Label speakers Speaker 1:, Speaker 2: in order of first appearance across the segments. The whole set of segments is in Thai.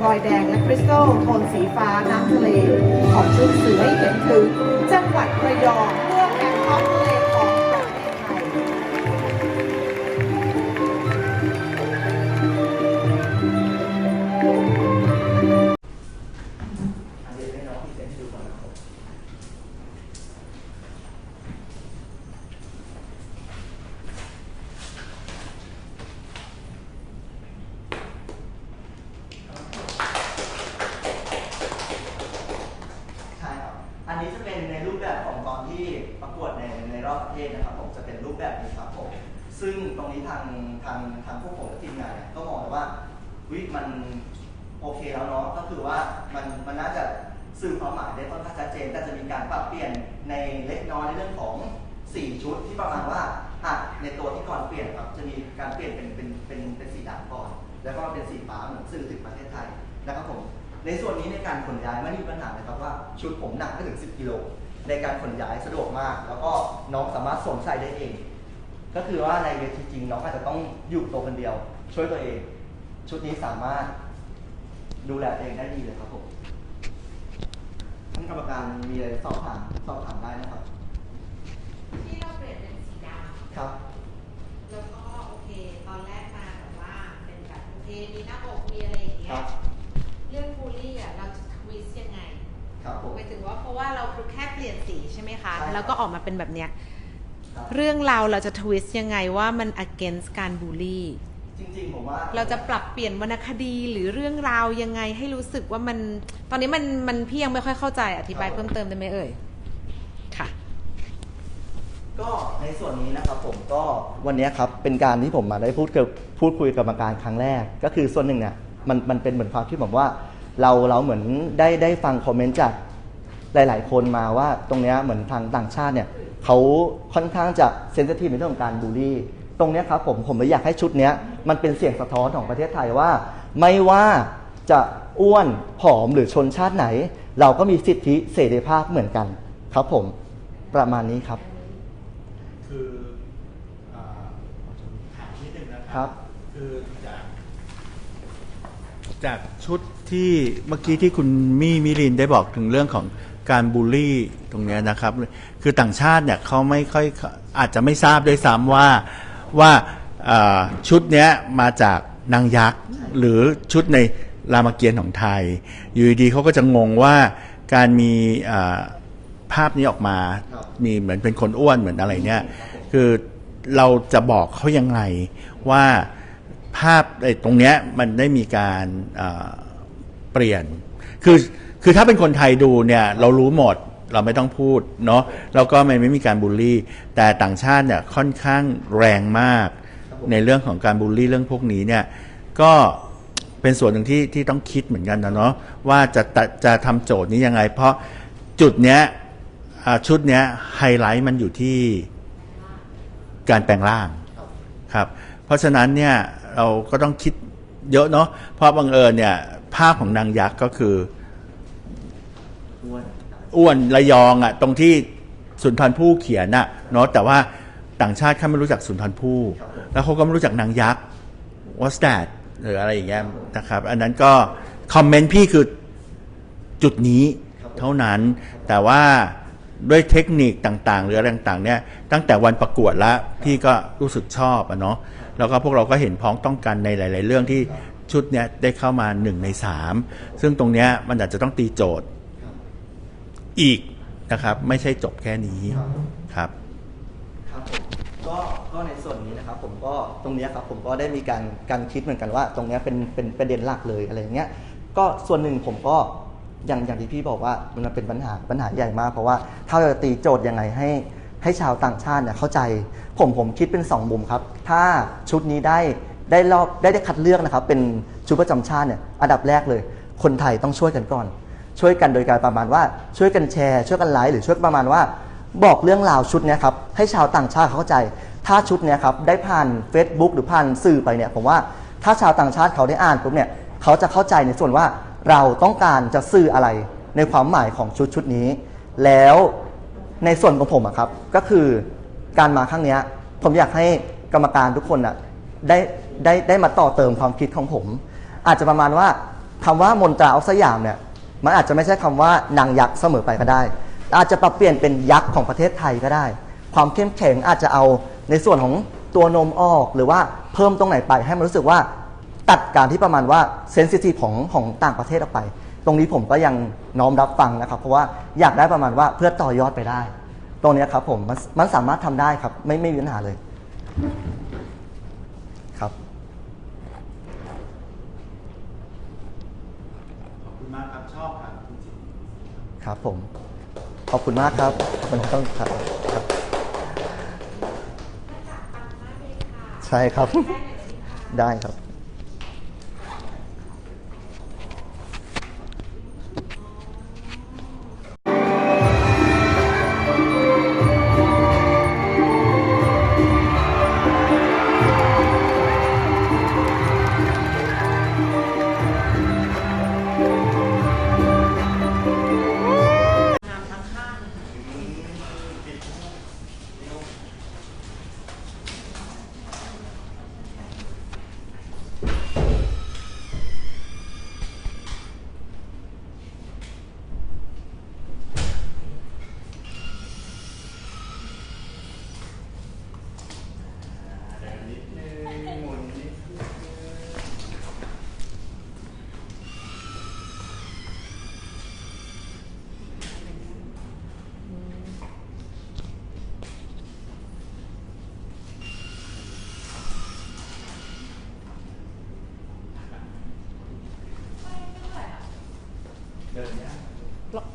Speaker 1: พลอยแดงและคริสตัลโทนสีฟ้าน้ำทะเล ของชุดสือให้เห็นถึงจังหวัดระยองเมืองแห่งท้อง รู
Speaker 2: ปแบบของตอนที่ประกวดในในรอบประเทศนะครับผมจะเป็นรูปแบบนี้ครับผมซึ่งตรงนี้ทางทางทางพวกผมและทีมงานเนี่ยก็มองว่าวิมันโอเคแล้วเนาะก็คือว่ามันมันน่าจะสื่อความหมายได้ค่อนข้างชัดเจนแต่จะมีการปรับเปลี่ยนในเล็กน้อยในเรื่องของ 4 ชุดที่ประมาณว่าอะในตัวที่ก่อนเปลี่ยนครับจะมีการเปลี่ยนเป็นเป็นเป็นเป็นสีดำก่อน แล้วก็เป็นสีฟ้าเหมือนสื่อถึงประเทศไทยนะครับผมในส่วนนี้ในการขนย้ายไม่มีปัญหาเลยครับว่าชุดผมหนักไม่ถึง 10 กิโล ในการขนย้ายสะดวกมาก แล้วก็น้องสามารถสวมใส่ได้เอง ก็คือว่าในเวทีจริงน้องอาจจะต้องอยู่ตัวคนเดียว ช่วยตัวเอง ชุดนี้สามารถดูแลตัวเองได้ดีเลยครับผมท่านกรรมการมีอะไรสอบถามสอบถามได้นะครับ
Speaker 3: ที่เราเปลี่ยนเป็นสีด
Speaker 2: ครับำ
Speaker 3: แล้วก็โอเค ตอนแรกมาแบบว่าเป็นแบบโอเคมีหน้าอกมีอะไรอย่างเงี้
Speaker 2: ครั
Speaker 3: ย
Speaker 2: บ
Speaker 3: เรื่องบูลลี่อะเราจะทวิสต์ยังไง
Speaker 2: ครับผม
Speaker 3: หมายถึงว่าเพราะว่าเราคือแค่เปลี่ยนสีใช่ไหมคะ
Speaker 2: ใช่ครับ
Speaker 3: แล้วก็ออกมาเป็นแบบเนี้ย
Speaker 2: ครับ
Speaker 3: เรื่องราวเราจะทวิสต์ยังไงว่ามัน against การบูลลี่
Speaker 2: จริงๆผมว่า
Speaker 3: เราจะปรับเปลี่ยนวรรณคดีหรือเรื่องราวยังไงให้รู้สึกว่ามัน ตอนนี้มันมันพี่ยังไม่ค่อยเข้าใจอธิบายเพิ่มเติมได้ไหมเอ่ย ค่ะ
Speaker 2: ก็ในส่วนนี้นะครับผมก็วันนี้ครับเป็นการที่ผมมาได้พูดกับพูดคุยกับกรรมการครั้งแรก ก็คือส่วนหนึ่งเนี่ยมันมันเป็นเหมือนความที่ผมว่า เราเราเหมือนได้ได้ฟังคอมเมนต์จากหลาย ๆ คนมาว่าตรงเนี้ยเหมือนทางต่างชาติเนี่ยเขาค่อนข้างจะเซนซิทีฟในเรื่องของการบูลลี่ ตรงเนี้ยครับผมผมเลยอยากให้ชุดเนี้ยมันเป็นเสียงสะท้อนของประเทศไทยว่า ไม่ว่าจะอ้วนผอมหรือชนชาติไหน เราก็มีสิทธิเสรีภาพเหมือนกันครับผมประมาณนี้ครับ
Speaker 4: คืออ่าถามนิดนึงนะค
Speaker 2: ครั
Speaker 4: รับ คือจาก จากชุดที่เมื่อกี้ที่คุณมี่มิลินได้บอกถึงเรื่องของการบูลลี่ตรงเนี้ยนะครับ คือต่างชาติเนี่ยเขาไม่ค่อยอาจจะไม่ทราบด้วยซ้ำว่าว่าอ่าชุดเนี้ยมาจากนางยักษ์หรือชุดในรามเกียรติ์ของไทย อยู่ดีๆเขาก็จะงงว่าการมีอ่าภาพนี้ออกมา มีเหมือนเป็นคนอ้วนเหมือนอะไรเนี่ย คือเราจะบอกเขายังไงว่า ภาพตรงเนี้ยมันได้มีการเปลี่ยน คือคือถ้าเป็นคนไทยดูเนี่ยเรารู้หมดเราไม่ต้องพูดเนาะแล้วก็มันไม่มีการบูลลี่ แต่ต่างชาติเนี่ยค่อนข้างแรงมาก ในเรื่องของการบูลลี่เรื่องพวกนี้เนี่ยก็เป็นส่วนหนึ่งที่ที่ต้องคิดเหมือนกันนะเนาะว่าจะจะทำโจทย์นี้ยังไง เพราะจุดเนี้ยชุดเนี้ยไฮไลท์มันอยู่ที่การแปลงร่าง
Speaker 2: ครับ
Speaker 4: เพราะฉะนั้นเนี่ย เราก็ต้องคิดเยอะเนาะเพราะบังเอิญเนี่ย ภาพของนางยักษ์ก็คือ
Speaker 2: อ้วน
Speaker 4: ระยองอะ่ะ ตรงที่สุนทรภู่เขียนน่ะเนาะแต่ว่าต่างชาติเขาไม่รู้จักสุนทรภู่แล้วเขาก็ไม่รู้จักนางยักษ์ what's that หรืออะไรอย่างเงี้ยนะครับ อันนั้นก็คอมเมนต์พี่คือจุดนี้เท่านั้น แต่ว่าด้วยเทคนิคต่างๆ หรืออะไรต่างๆเนี่ยตั้งแต่วันประกวดแล้วพี่ก็รู้สึกชอบอะเนาะ แล้วก็พวกเราก็เห็นพ้องต้องกันในหลาย ๆ เรื่องที่ชุดเนี้ยได้เข้ามาหนึ่งในสามซึ่งตรงเนี้ยมันอาจจะต้องตีโจทย์อีกนะครับ ไม่ใช่จบแค่นี้ครับ
Speaker 2: ครับผมก็ก็ในส่วนนี้นะครับผมก็ตรงเนี้ยครับผมก็ได้มีการการคิดเหมือนกันว่า ตรงเนี้ยเป็นเป็นประเด็นหลักเลยอะไรอย่างเงี้ยก็ส่วนหนึ่งผมก็อย่างอย่างที่พี่บอกว่ามันเป็นปัญหาปัญหาใหญ่มากเพราะว่าถ้าเราจะตีโจทย์ยังไงให้ ให้ชาวต่างชาติเนี่ยเข้าใจ ผมผมคิดเป็นสองมุมครับ ถ้าชุดนี้ได้ได้รอบได้ได้คัดเลือกนะครับ เป็นชุดประจำชาติเนี่ยอันดับแรกเลย คนไทยต้องช่วยกันก่อน ช่วยกันโดยการประมาณว่าช่วยกันแชร์ ช่วยกันไลค์หรือช่วยประมาณว่า บอกเรื่องราวชุดนี้ครับให้ชาวต่างชาติเขาเข้าใจ ถ้าชุดนี้ครับได้ผ่าน Facebook หรือผ่านสื่อไปเนี่ยผมว่าถ้าชาวต่างชาติเขาได้อ่านปุ๊บเนี่ยเขาจะเข้าใจในส่วนว่าเราต้องการจะสื่ออะไรในความหมายของชุดชุดนี้ แล้ว ในส่วนของผมอะครับ ก็คือการมาครั้งเนี้ย ผมอยากให้กรรมการทุกคนอะได้ได้ได้มาต่อเติมความคิดของผม อาจจะประมาณว่าคำว่ามนตราออกสยามเนี่ย มันอาจจะไม่ใช่คำว่านางยักษ์เสมอไปก็ได้ อาจจะปรับเปลี่ยนเป็นยักษ์ของประเทศไทยก็ได้ ความเข้มแข็งอาจจะเอาในส่วนของตัวนมออกหรือว่าเพิ่มตรงไหนไปให้มันรู้สึกว่า ตัดการที่ประมาณว่าเซนซิทีฟของของต่างประเทศออกไป ตรงนี้ผมก็ยังน้อมรับฟังนะครับ เพราะว่าอยากได้ประมาณว่าเพื่อต่อยอดไปได้ ตรงนี้ครับผมมันมันสามารถทำได้ครับ ไม่ไม่มีปัญหาเลยครับ
Speaker 4: ขอบคุณมากครับชอบครับจริง
Speaker 2: ครับผมขอบคุณมากครับขอบคุณครับครับครับใช่ครับ ได้ครับ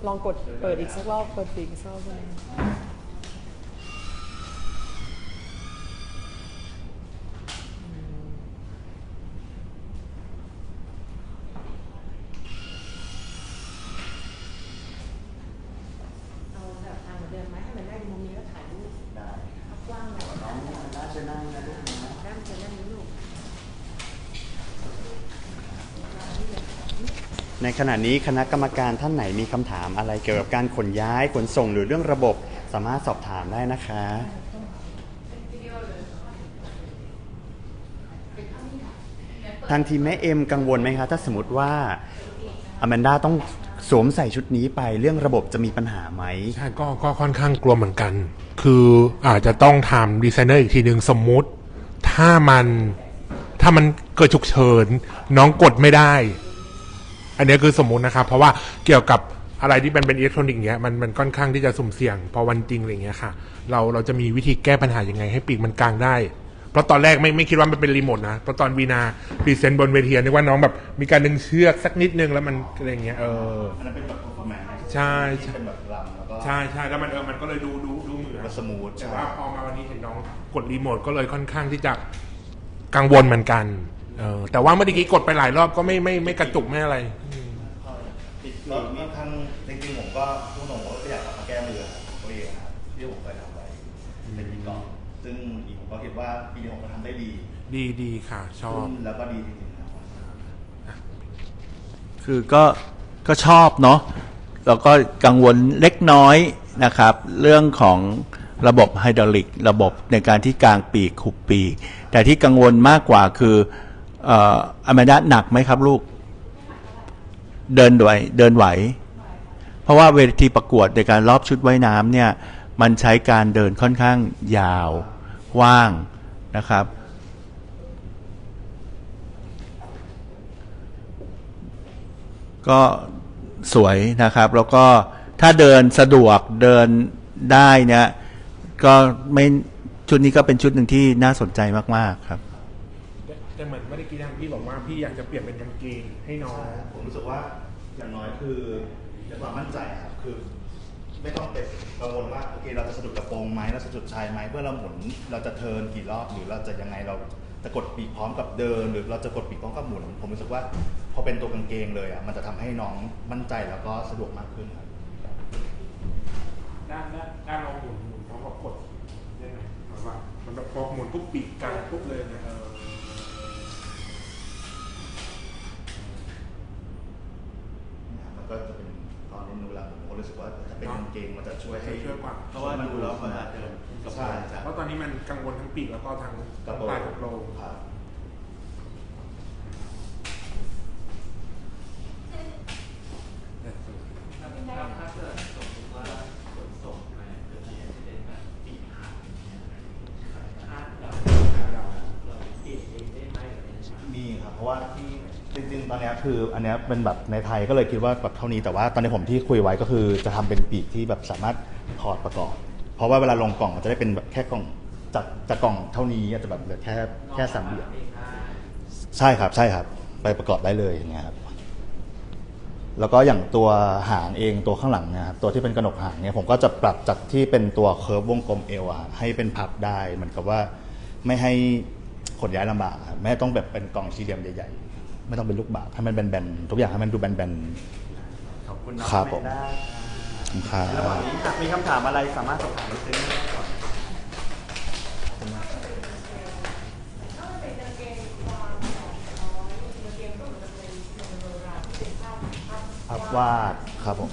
Speaker 5: ลองกดเปิดอีกสักรอบ เปิดปีกอีกสักรอบได้ไหม
Speaker 3: เอาแบบทางเหมือนเดิมไหมให้มันได้มุมนี้แล้วถ่ายรูป
Speaker 2: ได้
Speaker 3: กว้างหน่อย
Speaker 2: น้องน่าจะนั่งนะลูกนะ
Speaker 3: ด้านจะนั่งนี้ลูก
Speaker 6: ในขณะนี้คณะกรรมการท่านไหนมีคำถามอะไรเกี่ยวกับการขนย้ายขนส่งหรือเรื่องระบบสามารถสอบถามได้นะคะ ทางทีมแม่เอ็มกังวลไหมคะ ถ้าสมมติว่าอแมนด้าต้องสวมใส่ชุดนี้ไปเรื่องระบบจะมีปัญหาไหม
Speaker 7: ใช่ก็ก็ค่อนข้างกลัวเหมือนกัน คืออาจจะต้องทำดีไซเนอร์อีกทีหนึ่งสมมุติ ถ้ามันถ้ามันเกิดฉุกเฉินน้องกดไม่ได้ อันนี้คือสมมุตินะครับ เพราะว่าเกี่ยวกับอะไรที่เป็นเป็นอิเล็กทรอนิกส์เนี้ยมันมันค่อนข้างที่จะสุ่มเสี่ยงพอวันจริงอะไรเงี้ยค่ะ เราเราจะมีวิธีแก้ปัญหายังไงให้ปีกมันกลางได้ เพราะตอนแรกไม่ไม่คิดว่ามันเป็นรีโมทนะเพราะตอนวีนาพรีเซนต์บนเวทีนึกว่าน้องแบบมีการดึงเชือกสักนิดนึงแล้วมันอะไรเงี้ยเออ
Speaker 4: อันนั้นเป็นแบบ performance
Speaker 7: ใช่ใช่
Speaker 4: เป็นแบบรำแล้วก็
Speaker 7: ใช่ใช่แล้วมันเออมันก็เลยดูดูดูเหมือน
Speaker 4: สมูท
Speaker 7: แต่ว่าพอมาวันนี้เห็นน้องกดรีโมทก็เลยค่อนข้างที่จะกังวลเหมือนกันเออแต่ว่าเมื่อกี้กดไปหลายรอบก็ไม่ไม่ไม่กระตุกไม่อะไรอืม
Speaker 4: ติด ก็ค่อนข้างจริงๆผมก็พูดตรงๆว่าอยากกลับมาแก้มือตัวเองนะครับที่ผมเคยทำไว้เป็นปีก่อนซึ่งอีกผมก็คิดว่าปีนี้ผมก็ทำได้ดี
Speaker 7: ดีดีค่ะ ชอบ
Speaker 4: ขึ้นแล้วก็ดีจริงๆนะครับคือก็ก็ชอบเนาะแล้วก็กังวลเล็กน้อยนะครับ เรื่องของระบบไฮดรอลิก ระบบในการที่กลางปีกขุบปีก แต่ที่กังวลมากกว่าคือเอ่ออแมนดาหนักไหมครับลูก เดินไหวเดินไหว เพราะว่าเวทีประกวดในการรอบชุดว่ายน้ำเนี่ยมันใช้การเดินค่อนข้างยาวว่างนะครับ ก็สวยนะครับ แล้วก็ถ้าเดินสะดวกเดินได้เนี่ยก็ไม่ชุดนี้ก็เป็นชุดหนึ่งที่น่าสนใจมาก ๆ ครับ
Speaker 7: แต่เหมือนไม่ได้กินทางพี่บอกว่าพี่อยากจะเปลี่ยนเป็นกางเกงให้น้อง
Speaker 8: ผมรู้สึกว่าอย่างน้อยคือในควา มั่นใจครับ คือไม่ต้องไปกังวลว่าโอเคเราจะสะดุดกระโปรงไหมเราสะดุดชายไหมเมื่อเราหมุนเราจะเทิร์นกี่รอบหรือเราจะยังไงเราจะกดปีกพร้อมกับเดิน หรือเราจะกดปีกพร้อมกับหมุน ผมรู้สึกว่าพอเป็นตัวกางเกงเลยอะมันจะทำให้น้องมั่นใจแล้วก็สะดวกมากขึ้นครับ
Speaker 7: ด้านด้านด้านเราหมุนหมุนพร้อมกับกดยังไงหมายว่ามันแบบพอหมุนปุ๊บปีกกลางปุ๊บเลยนะเออ
Speaker 8: ก็รู้สึกว่าถ้าเป็นกางเกงมันจะช่วยให้
Speaker 7: ช่วยกว่า
Speaker 4: เพราะว่าดูแล้วมันอาจจะเดินกระโปรง
Speaker 8: ใช่ใช่
Speaker 7: เพราะตอนนี้มันกังวลทั้งปีกแล้วก็ทั้ง
Speaker 8: กระโปรง
Speaker 7: ใต้กระโปรง
Speaker 8: ครับ คืออันเนี้ยเป็นแบบในไทยก็เลยคิดว่าแบบเท่านี้แต่ว่าตอนนี้ผมที่คุยไว้ก็คือจะทำเป็นปีกที่แบบสามารถถอดประกอบ เพราะว่าเวลาลงกล่องมันจะได้เป็นแบบแค่กล่องจากจากกล่องเท่านี้อาจจะแบบเหลือแค่แค่สามเหลี่ยมใช่ครับใช่ครับ ไปประกอบได้เลยอย่างเงี้ยครับ แล้วก็อย่างตัวหางเองตัวข้างหลังเนะครับตัวที่เป็นกระหนกหางเนี่ยผมก็จะปรับจากที่เป็นตัวเคิร์ฟวงกลมเอวอะให้เป็นพับได้เหมือนกับว่าไม่ให้ขนย้ายลำบากครับไม่ต้องแบบเป็นกล่องสี่เหลี่ยมใหญ่ๆ ไม่ต้องเป็นลูกบาศก์ให้มันแบนๆทุกอย่างให้มันดูแบน
Speaker 6: ขอบคุณ
Speaker 8: ครับผม
Speaker 6: แมนด้า
Speaker 8: ๆครับ
Speaker 6: ระหว่างนี้หากมีคำถามอะไรสามารถสอบถามได้ที่นี่ก่อน
Speaker 8: พับวาดครับผม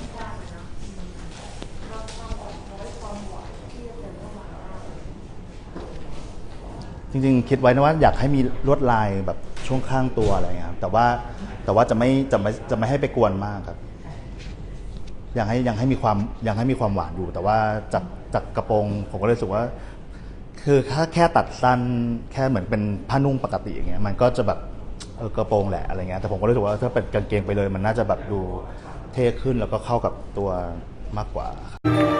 Speaker 8: จริงๆ คิดไว้นะว่าอยากให้มีลวดลายแบบ ช่วงข้างตัวอะไรเงี้ยครับแต่ว่าแต่ว่าจะไม่จะไม่จะไม่ให้ไปกวนมากครับยังให้ยังให้มีความยังให้มีความหวานอยู่ แต่ว่าจากจากกระโปรงผมก็เลยรู้สึกว่า คือถ้าแค่ตัดสั้นแค่เหมือนเป็นผ้านุ่งปกติอย่างเงี้ยมันก็จะแบบเออกระโปรงแหละอะไรเงี้ยแต่ผมก็รู้สึกว่าถ้าเป็นกางเกงไปเลย มันน่าจะแบบดูเท่ขึ้นแล้วก็เข้ากับตัวมากกว่าโ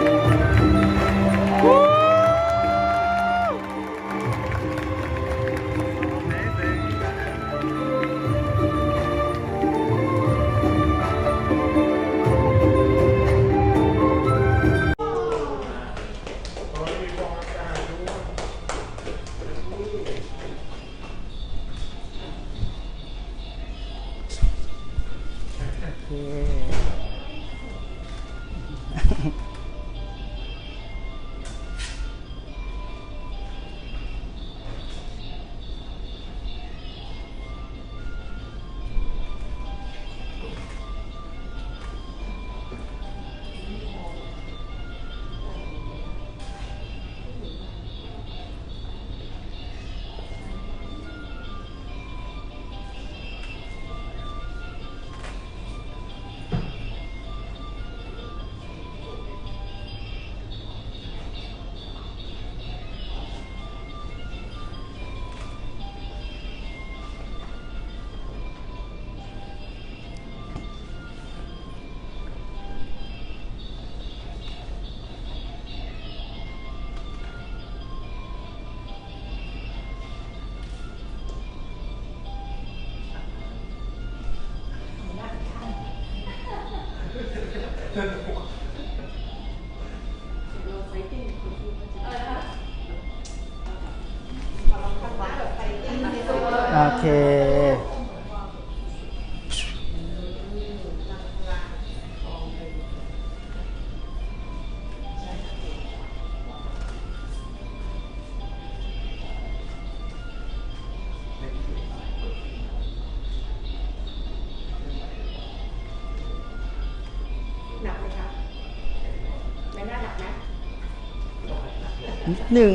Speaker 8: นิ
Speaker 6: ดหนึ่ง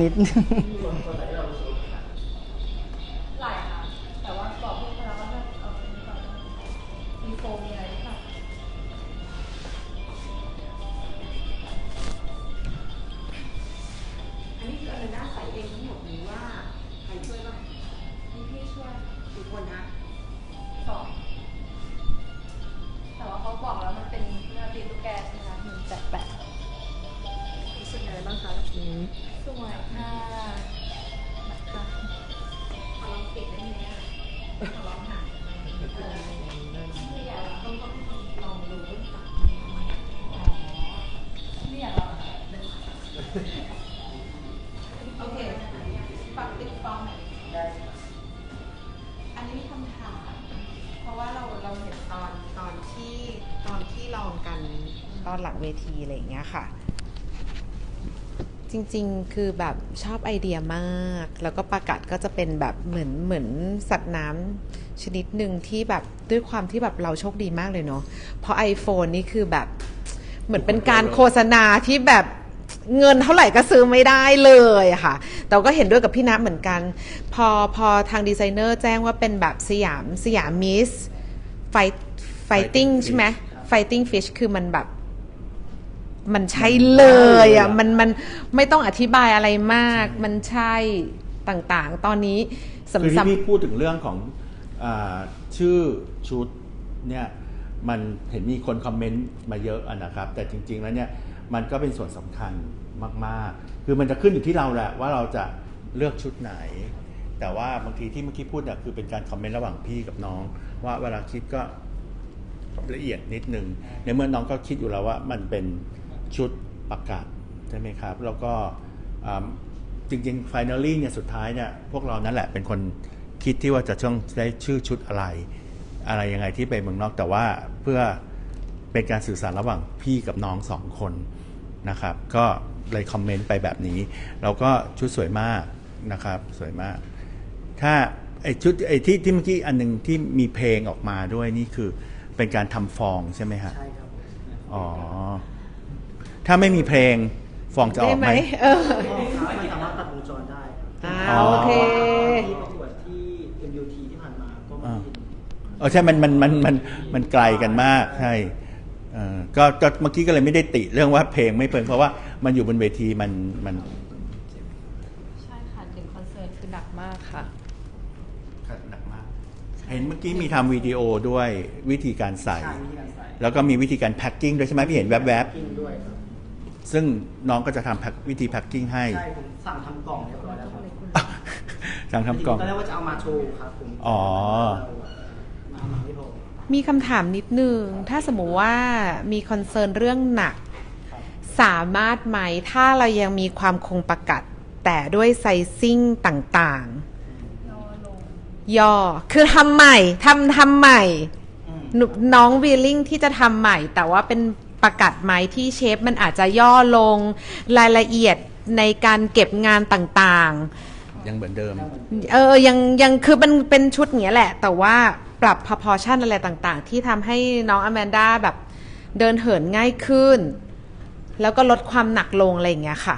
Speaker 6: นิดหนึ่ง
Speaker 5: บ้
Speaker 1: สวยค่ะ
Speaker 3: จริง ๆ คือแบบชอบไอเดียมาก แล้วก็ประกาศก็จะเป็นแบบเหมือนเหมือนสัตว์น้ำชนิดหนึ่งที่แบบด้วยความที่แบบเราโชคดีมากเลยเนาะเพราะ iPhone นี่คือแบบเหมือนเป็นการโฆษณาที่แบบเงินเท่าไหร่ก็ซื้อไม่ได้เลยอะค่ะ แต่ก็เห็นด้วยกับพี่นัทเหมือนกัน พอพอทางดีไซเนอร์แจ้งว่าเป็นแบบสยามสยามมิสไฟไฟติ้งใช่ไหมไฟติ้งฟิชคือมันแบบ มันใช่เลยอะมันมันไม่ต้องอธิบายอะไรมาก มันใช่ต่างๆ ตอนนี้
Speaker 4: คือ
Speaker 3: สำ
Speaker 4: ที่
Speaker 3: สำ
Speaker 4: พี่พูดถึงเรื่องของอ่าชื่อชุดเนี่ยมันเห็นมีคนคอมเมนต์มาเยอะอะนะครับ แต่จริง ๆ แล้วเนี่ยมันก็เป็นส่วนสำคัญมากๆ คือมันจะขึ้นอยู่ที่เราแหละว่าเราจะเลือกชุดไหน แต่ว่าบางทีที่เมื่อกี้พูดเนี่ยคือเป็นการคอมเมนต์ระหว่างพี่กับน้อง ว่าเวลาคิดก็ละเอียดนิดนึงในเมื่อน้องก็คิดอยู่แล้วว่ามันเป็น ชุดประกาศใช่ไหมครับ แล้วก็อ่าจริงๆ finally เนี่ยสุดท้ายเนี่ยพวกเรานั่นแหละเป็นคนคิดที่ว่าจะช่องได้ชื่อชุดอะไร อะไรยังไงที่ไปเมืองนอกแต่ว่าเพื่อเป็นการสื่อสารระหว่างพี่กับน้องสองคนนะครับ ก็เลยคอมเมนต์ไปแบบนี้ เราก็ชุดสวยมากนะครับ สวยมาก ถ้าไอชุดไอที่ที่เมื่อกี้อันหนึงที่มีเพลงออกมาด้วยนี่คือเป็นการทำฟองใช่ไหมฮะ
Speaker 9: ใช่ครับ
Speaker 4: อ๋อ ถ้าไม่มีเพลงฟองจะอ
Speaker 3: ได้
Speaker 4: อก
Speaker 3: ไห
Speaker 4: ไห
Speaker 3: ม
Speaker 4: ม
Speaker 3: เออ
Speaker 9: มันสามารถตัดวงจรได้
Speaker 3: อ่า
Speaker 4: อ๋อ
Speaker 3: โอเค
Speaker 9: ที่ประกวดที่ MUT ที่ผ่านมาก็ไม่
Speaker 4: อ่า
Speaker 9: ได้
Speaker 4: เออใช่มันมันมันมันมันไกลกันมากใช่เออก็ก็เมื่อกี้ก็เลยไม่ได้ติเรื่องว่าเพลงไม่เพลงเพราะว่ามันอยู่บนเวทีมันมัน
Speaker 5: ใช่ค่ะถึงคอนเสิร์ตคือหนักมากค่ะ
Speaker 4: หนักมากเห็นเมื่อกี้มีทำวิดีโอด้วยวิธีการใส่
Speaker 9: ใช่วิธีการใส่
Speaker 4: แล้วก็มีวิธีการแพ็คกิ้งด้วยใช่ไหมพี่เห็นแวบ
Speaker 9: กินด้วยครับ
Speaker 4: ๆ ซึ่งน้องก็จะทำแพ็ควิธีแพ็คกิ้งให้
Speaker 9: ใช่ผมสั่งทำกล่องเรียบร้อยแล้วครับ
Speaker 4: ทางทำกล่อง
Speaker 9: ตอนแรกว่าจะเอามาโชว์ครับผม
Speaker 4: อ๋อ
Speaker 9: มามาไม่พอ
Speaker 3: มีคำถามนิดนึง ถ้าสมมุติว่ามีคอนเซิร์นเรื่องหนัก สามารถไหมถ้าเรายังมีความคงประกัด แต่ด้วยไซซิ่งต่างๆ ย่อ คือทำใหม่ทำทำใหม่
Speaker 9: อืม
Speaker 3: หนูน้องวีลลิ่งที่จะทำใหม่ แต่ว่าเป็น ประกัดไหมที่เชฟมันอาจจะย่อลงรายละเอียดในการเก็บงานต่างๆ
Speaker 4: ยังเหมือนเดิม
Speaker 3: เออยังยังคือเป็นเป็นชุดเนี้ยแหละ แต่ว่าปรับ proportion อะไรต่างๆ ที่ทำให้น้องอแมนด้าแบบเดินเหินง่ายขึ้น แล้วก็ลดความหนักลงอะไรอย่างเงี้ยค่ะ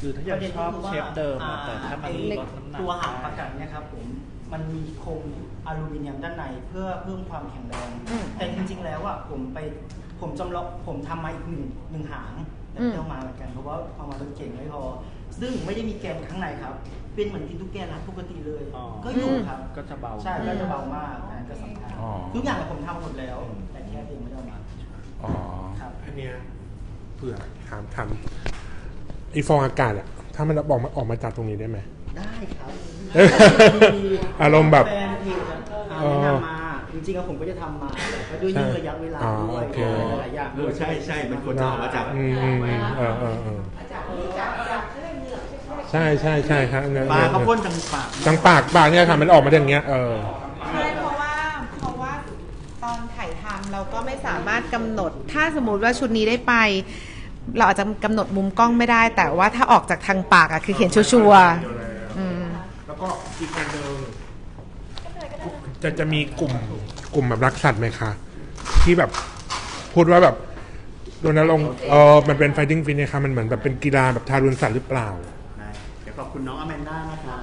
Speaker 10: คือถ้ายังชอบเชฟเดิมอะแต่ถ้ามัน
Speaker 9: ไอ้
Speaker 10: ลดน้ำหนัก
Speaker 9: ตัวหางประกันเนี่ยครับผมมันมีโครงอลูมิเนียมด้านในเพื่อเพิ่มความแข็งแรง
Speaker 3: อืม
Speaker 9: แต่จริงๆแล้วอะผมไป ผมจำลองผมทำมาอีกหนึ่งหนึ่งหางแต่
Speaker 3: อืม
Speaker 9: ไม่เอามาเหมือนกันเพราะว่าความมารถเก่งไม่พอ ซึ่งไม่ได้มีแกนข้างในครับ เป็นเหมือนกินทุกแกนรัดปกติเลย
Speaker 10: อ๋อ
Speaker 9: ก็อยู่ครับ
Speaker 10: ก็จะเบา
Speaker 9: ใช่ก็จะเบามากนะก็สำคัญ
Speaker 4: อ๋อ
Speaker 9: ทุกอย่างผมทำหมดแล้ว แต่แค่เพียงไม่ได้เอามา
Speaker 4: อ๋อ
Speaker 9: ครับ
Speaker 7: อันเนี้ยเผื่อถามทำไอฟองอากาศอะถ้ามันออกมาออกมาจากตรงนี้ได้ไหม
Speaker 9: ได้ครับ
Speaker 7: อารมณ์แบบ
Speaker 9: แฟนเพจอะอ่าแนะนำมา จริงๆอะผมก็จะทำมาแต่ก็ด้วยยุ่งระยะเวลา
Speaker 7: อ๋อ
Speaker 9: ด้วย
Speaker 7: โอเค
Speaker 9: หลายๆอย่าง
Speaker 4: เออใช่ใช่มันควรจะออกมาจาก
Speaker 7: อืมอืมอืมเออเออเออใช่ใช่ใช่ครับเนี่ย
Speaker 9: ปลาเขาพ่นทางปาก
Speaker 7: ทางปากปากเนี่ยค่ะมันออกมาอย่างเงี้ยเออ
Speaker 3: ใช่เพราะว่าเพราะว่าตอนถ่ายทำเราก็ไม่สามารถกำหนด ถ้าสมมุติว่าชุดนี้ได้ไป เราอาจจะกำหนดมุมกล้องไม่ได้ แต่ว่าถ้าออกจากทางปากอะคือเขียนชัวร์ๆอืม
Speaker 7: แล้วก็อีกอันหนึ่งจะจะมีกลุ่ม กลุ่มแบบรักสัตว์ไหมคะ ที่แบบพูดว่าแบบรณรงค์เออมันเป็น fighting fit นะคะมันเหมือนแบบเป็นกีฬาแบบทารุณสัตว์หรือเปล่า
Speaker 6: ได้เดี๋ยวขอบคุณน้องอแมนด้านะครับ